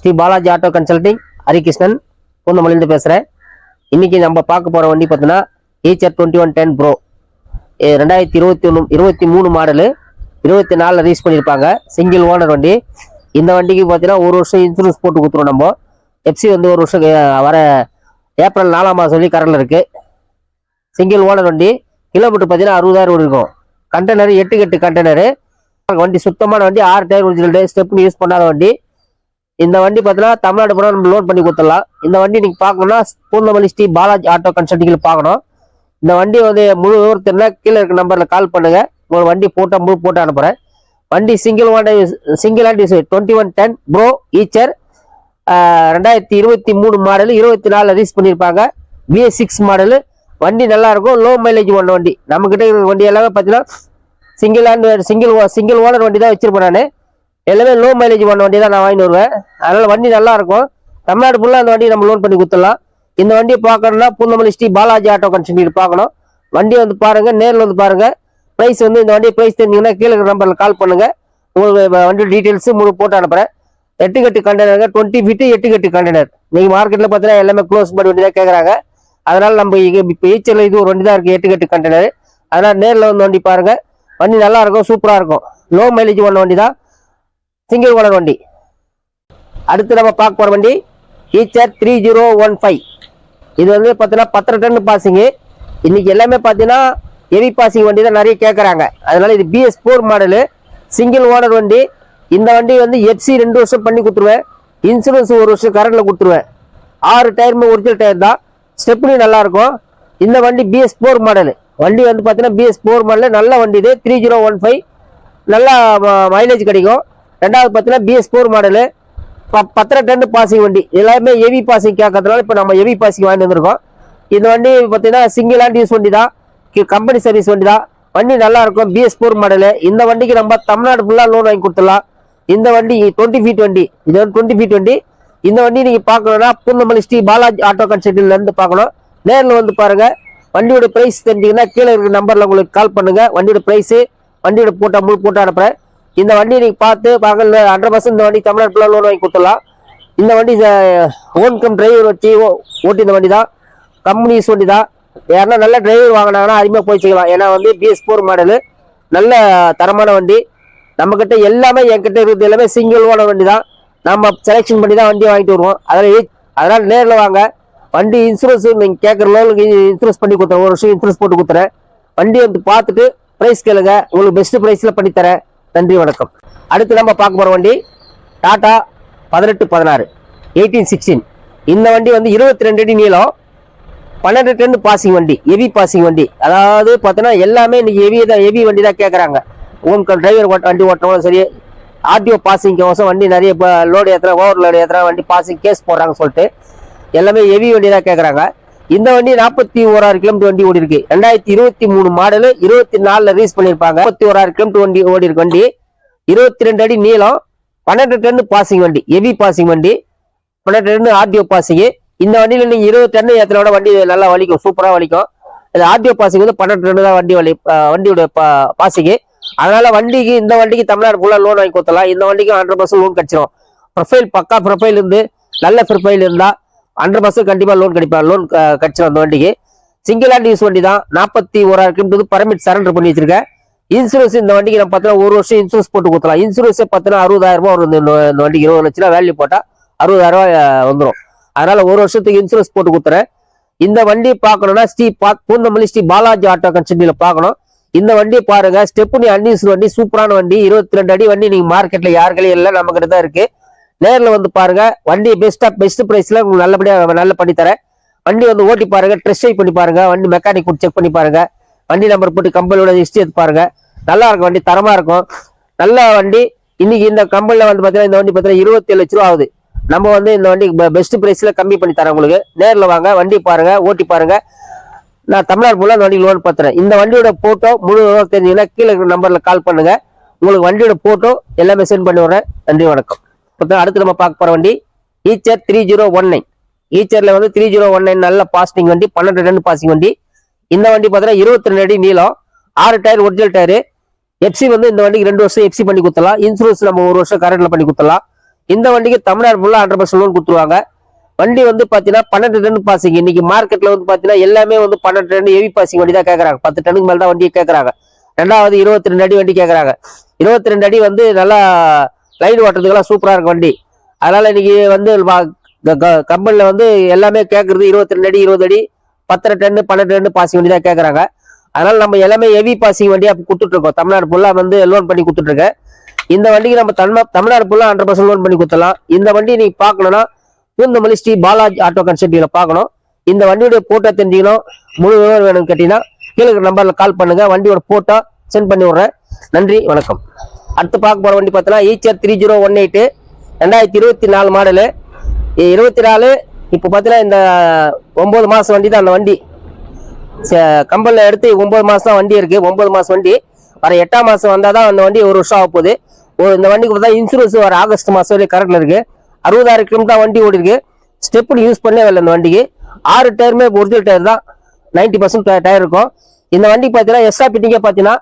Shri Balaji auto consulting Harikrishnan. பூந்தமல்லிருந்து பேசுகிறேன் இன்னைக்கு நம்ம பார்க்க போகிற வண்டி பார்த்தீங்கன்னா Eicher twenty one ten pro ரெண்டாயிரத்தி இருபத்தி ஒன்று இருபத்தி மூணு மாடலு இருபத்தி நாலில் ரீஸ் பண்ணியிருப்பாங்க. சிங்கிள் ஓனர் வண்டி. இந்த வண்டிக்கு பார்த்தீங்கன்னா ஒரு வருஷம் இன்சூரன்ஸ் போட்டு கொடுத்துருவோம் நம்ம. எஃப்சி வந்து ஒரு வருஷம் வர ஏப்ரல் நாலாம் மாதம் சொல்லி கரண்டில் இருக்குது சிங்கிள் ஓனர் வண்டி. கிலோமீட்டர் பார்த்தீங்கன்னா அறுபதாயிரம் இருக்கும். கண்டெய்னர் எட்டு கெட்டு கண்டெய்னரு வண்டி சுத்தமான வண்டி ஆறு டயர் ஒரிஜினல் ஸ்டெப்னு யூஸ் பண்ணாத வண்டி. இந்த வண்டி பார்த்தீங்கன்னா தமிழ்நாடு போனால் நம்ம லோன் பண்ணி கொடுத்துடலாம். இந்த வண்டி நீங்க பார்க்கணும்னா பூந்தமல்லி ஸ்ரீ பாலாஜி ஆட்டோ கன்சல்டிங்கில் பார்க்கணும். இந்த வண்டி வந்து முழு விவரத்தினா கீழே இருக்க நம்பரில் கால் பண்ணுங்க. உங்கள் வண்டி போட்டால் முழு போட்டு அனுப்புகிறேன் வண்டி single one single hand twenty one ten pro Eicher ரெண்டாயிரத்தி இருபத்தி மூணு மாடல் இருபத்தி நாலில் ரீஸ் பண்ணியிருப்பாங்க பிஎஸ் சிக்ஸ் மாடலு வண்டி நல்லா இருக்கும். லோ மைலேஜ் ஓன வண்டி. நம்மக்கிட்ட இருக்கிற வண்டி எல்லாமே பார்த்தீங்கன்னா single hand single single owner வண்டி தான் வச்சிருப்பேன் நான். எல்லாமே லோ மைலேஜ் பண்ண வண்டி தான் நான் வாங்கிட்டு வருவேன். அதனால் வண்டி நல்லா இருக்கும் தமிழ்நாடு ஃபுல்லாக அந்த வண்டியை நம்ம லோன் பண்ணி கொடுத்துடலாம். இந்த வண்டியை பார்க்கணும்னா பூந்தமல்லி ஸ்ரீ பாலாஜி ஆட்டோ கன்சல்டிங் பார்க்கணும். வண்டி வந்து பாருங்கள் நேரில் வந்து பாருங்கள் ப்ரைஸ் வந்து இந்த வண்டியை ப்ரைஸ் தெரிஞ்சீங்கன்னா கீழே நம்பரில் கால் பண்ணுங்கள் உங்களுக்கு வ- வண்டி டீட்டெயில்ஸு முழு போட்டு அனுப்புகிறேன் எட்டு கட்டு கண்டெய்னருங்க டுவெண்ட்டி ஃபீட்டு எட்டு கட்டு கண்டெய்னர் நீங்கள் மார்க்கெட்டில் பார்த்தீங்கன்னா எல்லாமே க்ளோஸ் பண்ணி வண்டி தான் கேட்குறாங்க அதனால் நம்ம இங்கே இப்போ ஈச்சரில் இது ஒரு வண்டி தான் இருக்குது எட்டு கட்டு கண்டெய்னர் அதனால் நேரில் வந்து வண்டி பாருங்கள் வண்டி நல்லா இருக்கும் சூப்பராக இருக்கும். லோ மைலேஜ் பண்ண வண்டி தான். சிங்கிள் ஓனர் வண்டி. அடுத்து நம்ம பார்க்க போகிற வண்டி Eicher three zero one five இது வந்து பார்த்தீங்கன்னா பத்தரை டன் பாசிங்கு இன்றைக்கி எல்லாமே பார்த்தீங்கன்னா ஹெவி பாசிங் வண்டி தான் நிறைய கேட்குறாங்க அதனால் இது BS four model single owner வண்டி. இந்த வண்டி வந்து எஃப்சி ரெண்டு வருஷம் பண்ணி கொடுத்துருவேன். இன்சூரன்ஸ் ஒரு வருஷம் கரண்டில் கொடுத்துருவேன். ஆறு டயருமே ஒரிஜினல் டயர் தான். ஸ்டெப்னி நல்லாயிருக்கும் இந்த வண்டி பிஎஸ் ஃபோர் மாடலு வண்டி வந்து பார்த்தீங்கன்னா பிஎஸ் ஃபோர் மாடலு நல்ல வண்டி இது. த்ரீ ஜீரோ ஒன் ஃபைவ் நல்லா மைலேஜ் கிடைக்கும். ரெண்டாவது பார்த்தீங்கன்னா பிஎஸ் ஃபோர் மாடலு பத்தரை டன் பாசிங் வண்டி. எல்லாமே ஹெவி பாசிங் கேட்கறதுனால இப்போ நம்ம ஹெவி பாசிங் வாங்கி வந்திருக்கோம். இந்த வண்டி பார்த்தீங்கன்னா சிங்கிள் ஹேண்ட் யூஸ் வண்டி தான் கம்பெனி சர்வீஸ் வண்டி தான் வண்டி நல்லா இருக்கும். பிஎஸ் ஃபோர் மாடலு இந்த வண்டிக்கு நம்ம தமிழ்நாடு ஃபுல்லாக லோன் வாங்கி கொடுத்துடலாம். இந்த வண்டி டுவெண்ட்டி ஃபீட் வண்டி. இது வந்து டுவெண்ட்டி ஃபீட் வண்டி. இந்த வண்டி நீங்கள் பார்க்கணுன்னா பூந்தமல்லி ஸ்ரீ பாலாஜி ஆட்டோ கன்சல்டிங்ல பார்க்கணும். நேரில் வந்து பாருங்கள் வண்டியோட ப்ரைஸ் தெரிஞ்சிங்கன்னா கீழே இருக்கிற நம்பரில் உங்களுக்கு கால் பண்ணுங்கள் வண்டியோட ப்ரைஸு வண்டியோட போட்டோ முழு போட்டோ அனுப்புறேன். இந்த வண்டியை நீங்கள் பார்த்து பகல் ஹண்ட்ரட் பர்சன்ட் இந்த வண்டி தமிழ்நாடு ஃபுல்லாக லோன் வாங்கி கொடுத்துடலாம். இந்த வண்டி ஓன் கம் டிரைவர் வச்சு ஓ- ஓட்டி இந்த வண்டி தான் கம்பெனிஸ் வண்டி தான் யாருன்னா நல்ல டிரைவர் வாங்கினாங்கன்னா அருமையாக போய் செய்யலாம். ஏன்னா வந்து பிஎஸ் ஃபோர் மாடலு நல்ல தரமான வண்டி. நம்மக்கிட்ட எல்லாமே என்கிட்ட இருக்கிறது எல்லாமே சிங்கிள் ஓனர் வண்டி தான் நம்ம செலெக்ஷன் பண்ணி தான் வண்டியை வாங்கிட்டு வருவோம். அதில் அதனால் நேரில் வாங்க. வண்டி இன்சூரன்ஸ் நீங்கள் கேட்குற லோனுக்கு இன்சூரன்ஸ் பண்ணி கொடுத்துறேன். ஒரு வருஷம் இன்சூரன்ஸ் போட்டு கொடுத்துறேன். வண்டி வந்து பார்த்துட்டு ப்ரைஸ் கேளுங்க. உங்களுக்கு பெஸ்ட்டு ப்ரைஸில் பண்ணித்தரேன். நன்றி வணக்கம். அடுத்து நம்ம பார்க்க போகிற வண்டி டாடா பதினெட்டு பதினாறு எயிட்டீன் சிக்ஸ்டீன் இந்த வண்டி வந்து இருபத்தி ரெண்டு அடி நீளம் பன்னெண்டு டென் பாசிங் வண்டி ஹெவி பாசிங் வண்டி. அதாவது பார்த்தோன்னா எல்லாமே இன்னைக்கு ஹெவி தான் ஹெவி வண்டி தான் கேட்குறாங்க ஓன் டிரைவர் வண்டி ஓட்டுறவங்களும் சரி ஆர்டிஓ பாசிங் கோசம் வண்டி நிறைய லோடு ஏற்றுறா ஓவர் லோடு ஏற்றுறா வண்டி பாசிங் கேஸ் போடுறாங்க சொல்லிட்டு எல்லாமே ஹெவி வண்டி தான் கேட்குறாங்க இந்த வண்டி நாற்பத்தி ஓராறு கிலோமீட்டர் வண்டி ஓடி இருக்கு ரெண்டாயிரத்தி இருபத்தி மூணு மாடலு இருபத்தி நாலில் ரீஸ் பண்ணியிருப்பாங்க. முப்பத்தி ஓராறு கிலோமீட்டர் வண்டி ஓடி இருக்கு வண்டி. இருபத்தி ரெண்டு அடி நீளம். பன்னெண்டு டன் பாசிங் வண்டி. ஹெவி பாசிங் வண்டி. பன்னெண்டு டன் ஆர்டிஓ பாசிங் இந்த வண்டியில நீங்க இருபத்தி ரெண்டு ஏத்தனோட வண்டி நல்லா வலிக்கும். சூப்பரா வலிக்கும். இது ஆர்டிஓ பாசிங் வந்து பன்னெண்டு டன் தான் வண்டி வலி வண்டியோட பாசிங் அதனால வண்டிக்கு இந்த வண்டிக்கு தமிழ்நாடு ஃபுல்லா லோன் வாங்கி கொடுத்தலாம் இந்த வண்டிக்கு ஹண்ட்ரட் பர்சன்ட் லோன் கிடைச்சிடும் ப்ரொஃபைல் பக்கா ப்ரொஃபைல் இருந்து நல்ல ப்ரொஃபைல் இருந்தா ஹண்ட்ரட் பர்சன்ட் கண்டிப்பாக லோன் கிடைப்பா லோன் கிடைச்சிரும் அந்த வண்டிக்கு. சிங்கிள் ஹேண்ட் யூஸ் வண்டி தான் நாற்பத்தி ஓராயிரம் கிலோமீட்டர் பர்மிட் சரண்டர் பண்ணி வச்சிருக்கேன். இன்சூரன்ஸ் இந்த வண்டிக்கு நம்ம பார்த்தீங்கன்னா ஒரு வருஷம் இன்சூரன்ஸ் போட்டு கொடுத்தலாம் இன்சூரன்ஸே பார்த்தீங்கன்னா அறுபதாயிரம் ரூபா வரும். இந்த வண்டிக்கு இருபது லட்சம் வேல்யூ போட்டால் அறுபதாயிரம் ரூபாய் வந்துடும் அதனால ஒரு வருஷத்துக்கு இன்சூரன்ஸ் போட்டு கொடுத்துறேன். இந்த வண்டி பார்க்கணும்னா ஸ்ரீ பா பூந்தமல்லி ஸ்ரீ பாலாஜி ஆட்டோ கன்சல்டில பார்க்கணும். இந்த வண்டியை பாருங்க. ஸ்டெப்னி அன்னிஸ் வண்டி சூப்பரான வண்டி. இருபத்தி ரெண்டு அடி வண்டி நீங்கள் மார்க்கெட்டில் யாருக்கையும் இல்லை. நம்மகிட்ட தான் இருக்குது நேரில் வந்து பாருங்க. வண்டி பெஸ்ட்டாக பெஸ்ட் ப்ரைஸில் உங்களுக்கு நல்லபடியாக நல்ல பண்ணி தரேன். வண்டி வந்து ஓட்டி பாருங்க ட்ரெஸ் பண்ணி பாருங்க. வண்டி மெக்கானிக் செக் பண்ணி பாருங்க. வண்டி நம்பர் போட்டு கம்பெனியோட ஹிஸ்ட்ரி எடுத்து பாருங்க. நல்லா இருக்கும் வண்டி தரமா இருக்கும். நல்ல வண்டி. இன்னைக்கு இந்த கம்பெனியில் வந்து பார்த்தீங்கன்னா இந்த வண்டி பார்த்தீங்கன்னா இருபத்தி லட்ச ரூபா ஆகுது. நம்ம வந்து இந்த வண்டி பெஸ்ட் ப்ரைஸில் கம்மி பண்ணி தரேன் உங்களுக்கு. நேரில் வாங்க வண்டி பாருங்க ஓட்டி பாருங்க. நான் தமிழ்நாடு ஃபுல்லாக அந்த வண்டி லோன் பார்த்துறேன் இந்த வண்டியோட போட்டோ முழு விவரம் தெரிஞ்சீங்கன்னா கீழே நம்பரில் கால் பண்ணுங்க. உங்களுக்கு வண்டியோட போட்டோ எல்லாமே சென்ட் பண்ணி விடுறேன். நன்றி வணக்கம். பார்த்தீங்கன்னா அடுத்து நம்ம பார்க்க போற வண்டி Eicher three zero one nine ஈச்சர்ல வந்து த்ரீ ஜீரோ ஒன் நைன் நல்ல பாசிங் வண்டி பன்னெண்டு டன் பாசிங் வண்டி. இந்த வண்டி பார்த்தீங்கன்னா இருபத்தி ரெண்டு அடி நீளம் ஆறு டயர் ஒரிஜினல் டயரு. எஃப்சி வந்து இந்த வண்டிக்கு ரெண்டு வருஷம் எஃப்சி பண்ணி கொடுத்தலாம் இன்சூரன்ஸ் நம்ம ஒரு வருஷம் கரண்ட்ல பண்ணி கொடுத்தலாம் இந்த வண்டிக்கு தமிழ்நாடு ஃபுல்லாக ஹண்ட்ரட் பர்சன்ட் லோன் கொடுத்துருவாங்க. வண்டி வந்து பார்த்தீங்கன்னா பன்னெண்டு டன் பாசிங் இன்னைக்கு மார்க்கெட்டில் வந்து பார்த்தீங்கன்னா எல்லாமே வந்து பன்னெண்டு டன் ஹெவி பாசிங் வண்டி தான் கேட்குறாங்க பத்து டனுக்கு மேலே தான் வண்டியை கேட்குறாங்க ரெண்டாவது இருபத்தி ரெண்டு அடி வண்டி கேட்குறாங்க இருபத்தி ரெண்டு அடி வந்து நல்லா லைன் ஓட்டுறதுக்கெல்லாம் சூப்பராக இருக்கும் வண்டி. அதனால் இன்னைக்கு வந்து கம்பெனியில் வந்து எல்லாமே கேட்குறது இருபத்தி ரெண்டு அடி இருபது அடி பத்தரை டன்னு பன்னெண்டு டன்னு பாசிங் வண்டி தான் கேட்குறாங்க அதனால நம்ம எல்லாமே ஹெவி பாசிங் வண்டியாக கொடுத்துட்ருக்கோம். தமிழ்நாடு ஃபுல்லாக வந்து லோன் பண்ணி கொடுத்துட்ருக்கேன். இந்த வண்டிக்கு நம்ம தமிழ் தமிழ்நாடு ஃபுல்லாக ஹண்ட்ரட் பர்சன்ட் லோன் பண்ணி கொடுத்துடலாம். இந்த வண்டி நீங்கள் பார்க்கணுன்னா பூந்தமல்லி ஸ்ரீ பாலாஜி ஆட்டோ கன்சல்ட்டிங்ல பார்க்கணும். இந்த வண்டியோட போட்டோ தெரிஞ்சுக்கணும். முழு விவரம் வேணும்னு கேட்டிங்கன்னா கீழே இருக்கிற கால் பண்ணுங்கள் வண்டியோட போட்டோ சென்ட் பண்ணி விடுறேன். நன்றி வணக்கம். அடுத்து பார்க்க போகிற வண்டி பார்த்தோன்னா Eicher three zero one eight ரெண்டாயிரத்தி இருபத்தி நாலு மாடலு இருபத்தி நாலு இப்போ பார்த்தீங்கன்னா இந்த ஒம்பது மாதம் வண்டி தான் அந்த வண்டி. கம்பெனியில் எடுத்து ஒம்பது மாதம் தான் வண்டி இருக்குது ஒம்பது மாதம் வண்டி. வர எட்டாம் மாதம் வந்தால் தான் அந்த வண்டி ஒரு வருஷம் ஆக போகுது ஒரு இந்த வண்டிக்கு பார்த்தா இன்சூரன்ஸ் வர ஆகஸ்ட் மாதம் வரைக்கும் கரெக்டில் இருக்குது அறுபதாயிரம் கிலோமீட்டர் வண்டி ஓடி இருக்கு ஸ்டெப்னு யூஸ் பண்ணவே இல்லை இந்த வண்டிக்கு. ஆறு டயருமே ஒரிஜினல் டயர் தான். நைன்டி பர்சன்ட் டயர் இருக்கும். இந்த வண்டி பார்த்தீங்கன்னா எக்ஸ்ட்ரா பிட்டிங்கே பார்த்தீங்கன்னா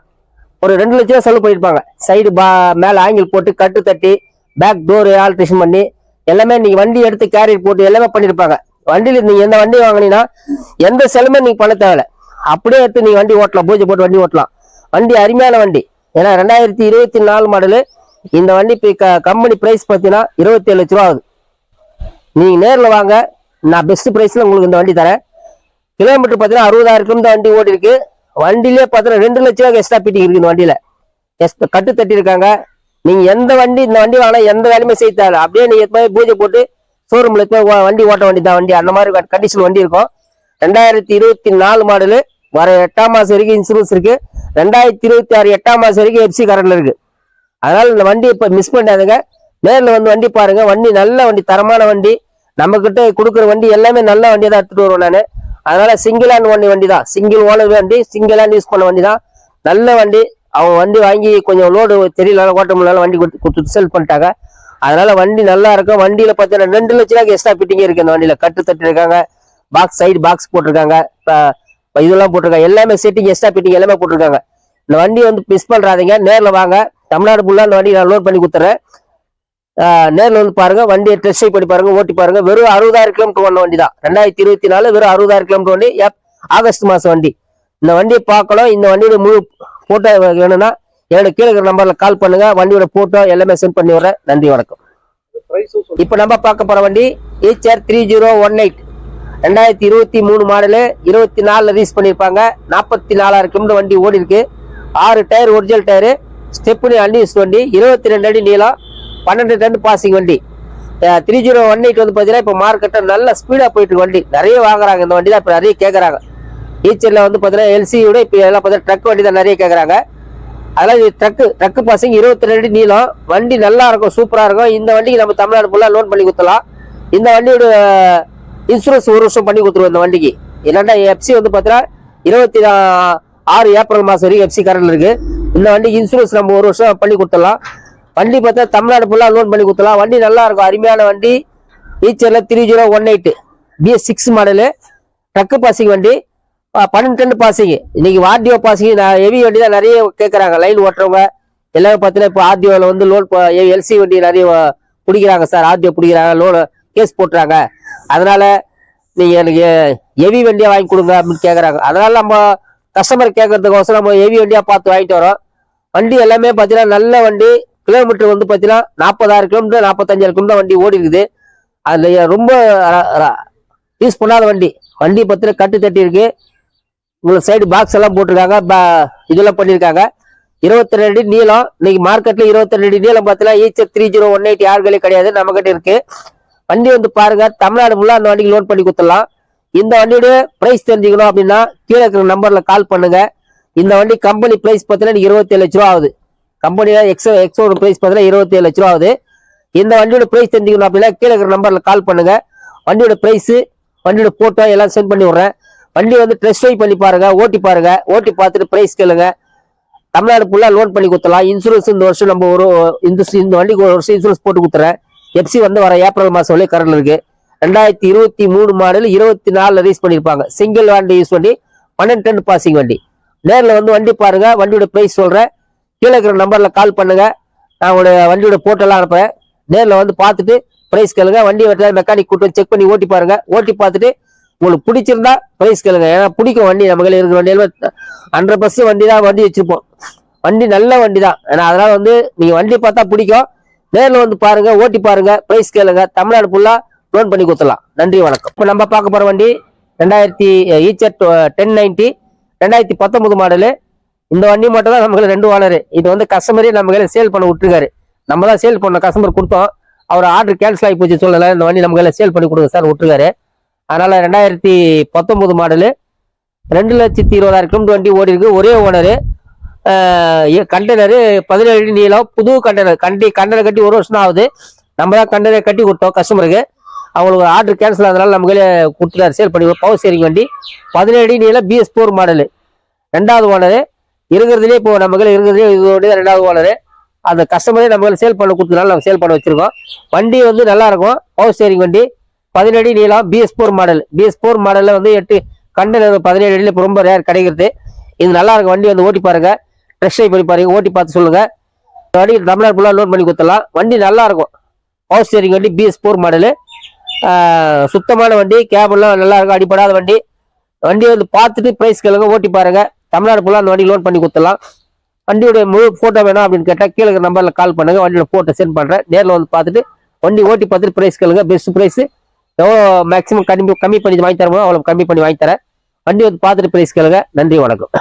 ஒரு ரெண்டு லட்ச ரூபா செலவு பண்ணியிருப்பாங்க சைடு பா மேலே ஆங்கிள் போட்டு கட்டு தட்டி பேக் டோர் ஆல்ட்ரேஷன் பண்ணி எல்லாமே நீங்கள் வண்டி எடுத்து கேரியர் போட்டு எல்லாமே பண்ணியிருப்பாங்க வண்டியில் நீங்கள் எந்த வண்டி வாங்கினீங்கன்னா எந்த செலவுமே நீங்கள் பண்ண தேவையில்ல. அப்படியே எடுத்து நீங்கள் வண்டி ஓட்டலாம். பூஜை போட்டு வண்டி ஓட்டலாம். வண்டி அருமையான வண்டி. ஏன்னா ரெண்டாயிரத்தி இருபத்தி நாலு மாடலு இந்த வண்டி இப்போ கம்பெனி ப்ரைஸ் பார்த்தீங்கன்னா இருபத்தி ஏழு லட்ச ரூபா ஆகுது. நீங்கள் நேரில் வாங்க. நான் பெஸ்ட் ப்ரைஸில் உங்களுக்கு இந்த வண்டி தரேன். கிலோமீட்டர் பார்த்தீங்கன்னா அறுபதாயிரம் கிலோமீட்டர் வண்டி ஓடி இருக்கு வண்டியிலே பார்த்தீங்கன்னா ரெண்டு லட்ச ரூபாய்க்கு எக்ஸ்ட்ரா பீட்டிங் இருக்கு இந்த வண்டியில. எஸ் கட்டு தட்டியிருக்காங்க. நீங்க எந்த வண்டி இந்த வண்டி வாங்கினா எந்த வேலையுமே செய்ய தேவை அப்படியே நீங்க போய் பூஜை போட்டு ஷோரூம்ல போய் வண்டி ஓட்ட வண்டி தான் வண்டி. அந்த மாதிரி கண்டிஷன் வண்டி இருக்கும். ரெண்டாயிரத்தி இருபத்தி நாலு மாடலு. வர எட்டாம் மாசம் வரைக்கும் இன்சூரன்ஸ் இருக்கு. ரெண்டாயிரத்தி இருபத்தி ஆறு எட்டாம் மாசம் வரைக்கும் எஃப்சி கரண்ட்ல இருக்கு. அதனால இந்த வண்டி இப்ப மிஸ் பண்ணாதுங்க நேரில் வந்து வண்டி பாருங்க. வண்டி நல்ல வண்டி தரமான வண்டி. நம்ம கிட்ட கொடுக்குற வண்டி எல்லாமே நல்ல வண்டியை தான் எடுத்துட்டு வருவேன் நான். அதனால சிங்கிள் ஹேண்ட் வண்டி வண்டி தான் சிங்கிள் ஓனர் வண்டி சிங்கிள் ஹேண்ட் யூஸ் பண்ண வண்டி தான் நல்ல வண்டி. அவங்க வண்டி வாங்கி கொஞ்சம் லோடு தெரியல ஓட்ட முடியல வண்டி கொடுத்து கொடுத்து செல் பண்ணிட்டாங்க. அதனால வண்டி நல்லா இருக்கும். வண்டியில பார்த்தீங்கன்னா ரெண்டு லட்ச ரூபாய்க்கு எக்ஸ்ட்ரா ஃபிட்டிங்கே இருக்கு இந்த வண்டியில. கட்டு தட்டிருக்காங்க. பாக்ஸ் சைடு பாக்ஸ் போட்டிருக்காங்க. இப்போ இதெல்லாம் போட்டிருக்காங்க. எல்லாமே செட்டிங் எக்ஸ்ட்ரா ஃபிட்டிங் எல்லாமே போட்டிருக்காங்க. இந்த வண்டி வந்து மிஸ் பண்ணுறாதீங்க நேரில் வாங்க. தமிழ்நாடு ஃபுல்லாக இந்த வண்டி நான் லோட் பண்ணி கொடுத்துறேன். நேரில் வந்து பாருங்க வண்டியை டெஸ்ட் பண்ணி பாருங்க ஓட்டி பாருங்க. வெறும் அறுபதாயிரம் கிலோமீட்டர் வந்த வண்டி தான். ரெண்டாயிரத்தி இருபத்தி நாலு வெறும் அறுபதாயிரம் கிலோமீட்டர் வண்டி ஆகஸ்ட் மாசம் வண்டி. இந்த வண்டியை பார்க்கலாம் இந்த வண்டியோட முழு போட்டோ வேணும்னா என்னோட கீழே இருக்கிற நம்பர்ல கால் பண்ணுங்க. வண்டியோட போட்டோ எல்லாமே சென்ட் பண்ணி விடுறேன். நன்றி வணக்கம். இப்போ நம்ம பார்க்க போற வண்டி Eicher three zero one eight ரெண்டாயிரத்தி இருபத்தி மூணு மாடலு இருபத்தி நாலுல ரீஸ் பண்ணியிருப்பாங்க. நாற்பத்தி நாலாயிரம் கிலோமீட்டர் வண்டி ஓடி இருக்கு ஆறு tyre original tyre stepney unused வண்டி இருபத்தி ரெண்டு அடி நீளம். பன்னெண்டு டன் பாசிங் வண்டி த்ரீ ஜீரோ ஒன் எயிட் வந்து பார்த்தீங்கன்னா இப்போ மார்க்கெட்டில் நல்ல ஸ்பீடாக போயிட்டு வண்டி. நிறைய வாங்குறாங்க இந்த வண்டி தான் இப்போ நிறைய கேட்குறாங்க ஈச்சரில் வந்து பார்த்தீங்கன்னா எல்சியோட இப்போ எல்லாம் பார்த்தீங்கன்னா ட்ரக் வண்டி தான் நிறைய கேட்குறாங்க அதெல்லாம் இது ட்ரக்கு ட்ரக்கு பாசிங் இருபத்தி ரெண்டு நீளம். வண்டி நல்லா இருக்கும் சூப்பராக இருக்கும். இந்த வண்டிக்கு நம்ம தமிழ்நாடு ஃபுல்லாக லோன் பண்ணி கொடுத்தலாம் இந்த வண்டியோட இன்சூரன்ஸ் ஒரு வருஷம் பண்ணி கொடுத்துருவோம் இந்த வண்டிக்கு. இல்லைன்னா எஃப்சி வந்து பார்த்தீங்கன்னா இருபத்தி ஆறு ஏப்ரல் மாதம் வரைக்கும் எஃப்சி கரண்ட் இருக்குது இந்த வண்டிக்கு இன்சூரன்ஸ் நம்ம ஒரு வருஷம் பண்ணி கொடுத்துடலாம். வண்டி பார்த்தா தமிழ்நாடு ஃபுல்லாக லோன் பண்ணி கொடுத்தலாம் வண்டி நல்லா இருக்கும். அருமையான வண்டி. ஈச்சரில் three zero one eight BS six model truck passing வண்டி. பன்னெண்டு டன் பாசிங் இன்னைக்கு ஆர்டிஓ பாசிங் நான் ஹெவி வண்டி தான் நிறைய கேட்குறாங்க லைன் ஓட்டுறவங்க எல்லாமே பார்த்தீங்கன்னா இப்போ ஆர்டிஓவில் வந்து லோன் எல்சி வண்டி நிறைய பிடிக்கிறாங்க சார் ஆர்டிஓ பிடிக்கிறாங்க. லோனு கேஸ் போட்டுறாங்க. அதனால நீங்கள் எனக்கு ஹெவி வண்டியாக வாங்கி கொடுங்க அப்படின்னு கேட்குறாங்க அதனால நம்ம கஸ்டமர் கேட்கறதுக்கோசரம் நம்ம ஹெவி வண்டியாக பார்த்து வாங்கிட்டு வரோம். வண்டி எல்லாமே பார்த்தீங்கன்னா நல்ல வண்டி. கிலோமீட்டர் வந்து பார்த்தீங்கன்னா நாற்பதாயிரம் கிலோமீட்டர் நாற்பத்தஞ்சாயிரம் கிலோமீட்டர் வண்டி ஓடி இருக்குது அதில் ரொம்ப யூஸ் பண்ணாத வண்டி. வண்டி பார்த்தீங்கன்னா கட்டு தட்டி இருக்கு உங்களுக்கு சைடு பாக்ஸ் எல்லாம் போட்டிருக்காங்க. ப- இதெல்லாம் பண்ணியிருக்காங்க. இருபத்தி ரெண்டு அடி நீளம். இன்னைக்கு மார்க்கெட்ல இருபத்தி ரெண்டு அடி நீளம் பார்த்தீங்கன்னா Eicher three zero one eight யாருகளே கிடையாது. நம்ம கிட்ட இருக்கு. வண்டி வந்து பாருங்க. தமிழ்நாடு ஃபுல்லா அந்த வண்டிக்கு லோன் பண்ணி கொடுத்துடலாம். இந்த வண்டியோட பிரைஸ் தெரிஞ்சுக்கணும் அப்படின்னா கீழே இருக்கிற நம்பர்ல கால் பண்ணுங்க. இந்த வண்டி கம்பெனி பிரைஸ் பார்த்தீங்கன்னா இருபத்தி ஏழு லட்ச ரூபா ஆகுது. கம்பெனியோட எக்ஸோ எக்ஸோட ப்ரைஸ் பார்த்தீங்கன்னா இருபத்தி ஏழு லட்ச ரூபா ஆகுது. இந்த வண்டியோட ப்ரைஸ் தெரிஞ்சுக்கணும் அப்படின்னா கீழே இருக்கிற நம்பர்ல கால் பண்ணுங்க. வண்டியோட ப்ரைஸு வண்டியோட ஃபோட்டோ எல்லாம் சென்ட் பண்ணி விட்றேன். வண்டி வந்து டெஸ்ட் ட்ரைவ் பண்ணி பாருங்க ஓட்டி பாருங்க. ஓட்டி பார்த்துட்டு ப்ரைஸ் கேளுங்க. தமிழ்நாடு ஃபுல்லாக லோன் பண்ணி கொடுத்துலாம் இன்சூரன்ஸ் இந்த வருஷம் நம்ம ஒரு இந்த இந்த வண்டிக்கு ஒரு வருஷம் இன்சூரன்ஸ் போட்டு கொடுத்துறேன். எஃப்சி வந்து வர ஏப்ரல் மாதம் வரையும் கரண்ட் இருக்கு. ரெண்டாயிரத்தி இருபத்தி மூணு மாடல் இருபத்தி நாலில் ரீஸ் பண்ணியிருப்பாங்க. சிங்கிள் வண்டி யூஸ் பண்ணி பன்னெண்டு டன் பாசிங் வண்டி. நேரில் வந்து வண்டி பாருங்க. வண்டியோட ப்ரைஸ் சொல்கிறேன் கீழே இருக்கிற நம்பரில் கால் பண்ணுங்கள் நான் உங்களுடைய வண்டியோட போட்டோலாம் அனுப்புகிறேன் நேரில் வந்து பார்த்துட்டு ப்ரைஸ் கேளுங்க. வண்டி வெட்டாத மெக்கானிக் கூட்டு செக் பண்ணி ஓட்டி பாருங்கள் ஓட்டி பார்த்துட்டு உங்களுக்கு பிடிச்சிருந்தா ப்ரைஸ் கேளுங்க. ஏன்னா பிடிக்கும் வண்டி. நம்ம கையில் இருக்கிற வண்டியில் ஹண்ட்ரட் பர்சன்ட் வண்டி தான் வண்டி வச்சுருப்போம். வண்டி நல்ல வண்டி தான் ஏன்னா அதனால் வந்து நீங்கள் வண்டி பார்த்தா பிடிக்கும். நேரில் வந்து பாருங்கள் ஓட்டி பாருங்கள் ப்ரைஸ் கேளுங்க. தமிழ்நாடு ஃபுல்லாக லோன் பண்ணி கொடுத்துடலாம். நன்றி வணக்கம். இப்போ நம்ம பார்க்க போகிற வண்டி ரெண்டாயிரத்தி ஈச்சர் டென் நைன்ட்டி ரெண்டாயிரத்தி பத்தொம்பது மாடலு இந்த வண்டி மட்டும் தான் நமக்கு ரெண்டு ஓனர். இது வந்து கஸ்டமரே நம்ம கையில் சேல் பண்ண விட்டுருக்காரு. நம்ம தான் சேல் பண்ண கஸ்டமர் கொடுத்தோம். அவர் ஆர்டர் கேன்சல் ஆகி போச்சு சொல்லலை. இந்த வண்டி நம்ம கையில் சேல் பண்ணி கொடுங்க சார் விட்டுருக்காரு. அதனால் ரெண்டாயிரத்தி பத்தொம்போது மாடலு ரெண்டு லட்சத்தி இருபதாயிரம் கிலோமீட்டர் வண்டி ஓடி இருக்கு. ஒரே ஓனரு. கண்டெய்னரு பதினேழு அடி நீளம். புது கண்டெய்னர் கண்டி கண்டெய்னர் கட்டி ஒரு வருஷம் ஆகுது. நம்ம தான் கண்டெய்னர் கட்டி கொடுத்தோம் கஸ்டமருக்கு அவங்களுக்கு ஆர்டர் கேன்சல் ஆகிறதுனால நம்ம கையில் கொடுத்துட்டாரு. சேல் பண்ணி பவர் சேரிங் வண்டி. பதினேழு அடி நீளம் பிஎஸ் ஃபோர் மாடலு ரெண்டாவது ஓனரு. இருக்கிறதுலே இப்போ நம்ம இருக்கிறதுலே இதோட ரெண்டாவது ஓனரு. அந்த கஸ்டமரே நம்ம சேல் பண்ண கொடுத்துனால நம்ம சேல் பண்ண வச்சிருக்கோம். வண்டி வந்து நல்லா இருக்கும். பவர் ஸ்டேரிங் வண்டி. பதினேடி நீளம் BS four model BS four மாடலில் வந்து எட்டு கண்டெய்னர் பதினேழு அடியில் இப்போ ரொம்ப ரேர் கிடைக்கிறது. இது நல்லா இருக்கும். வண்டி வந்து ஓட்டி பாருங்க. ட்ரெஸ் பண்ணி பாருங்க. ஓட்டி பார்த்து சொல்லுங்க. வண்டி தமிழ்நாடு ஃபுல்லாக லோன் பண்ணி கொடுத்துடலாம். வண்டி நல்லா இருக்கும். பவர் ஸ்டேரிங் வண்டி பிஎஸ் ஃபோர் மாடலு சுத்தமான வண்டி. கேபெல்லாம் நல்லா இருக்கும். அடிப்படாத வண்டி. வண்டி வந்து பார்த்துட்டு ப்ரைஸ் கேளுங்க. ஓட்டி பாருங்கள் தமிழ்நாடு ஃபுல்லாக அந்த வண்டி லோன் பண்ணி கொடுத்துடலாம். வண்டியோட முழு ஃபோட்டோ வேணும் அப்படின்னு கேட்டால் கீழே இருக்கிற நம்பரில் கால் பண்ணுங்க. வண்டியோட ஃபோட்டோ சென்ட் பண்ணுறேன் நேரில் வந்து பார்த்துட்டு வண்டி ஓட்டி பார்த்துட்டு ப்ரைஸ் கேளுங்க. பெஸ்ட் ப்ரைஸ் எவ்வளோ மேக்ஸிமம் கம்மி கம்மி பண்ணி வாங்கி தரமோ அவ்வளோ கம்மி பண்ணி வாங்கி தரேன். வண்டி வந்து பார்த்துட்டு ப்ரைஸ் கேளுங்க. நன்றி வணக்கம்.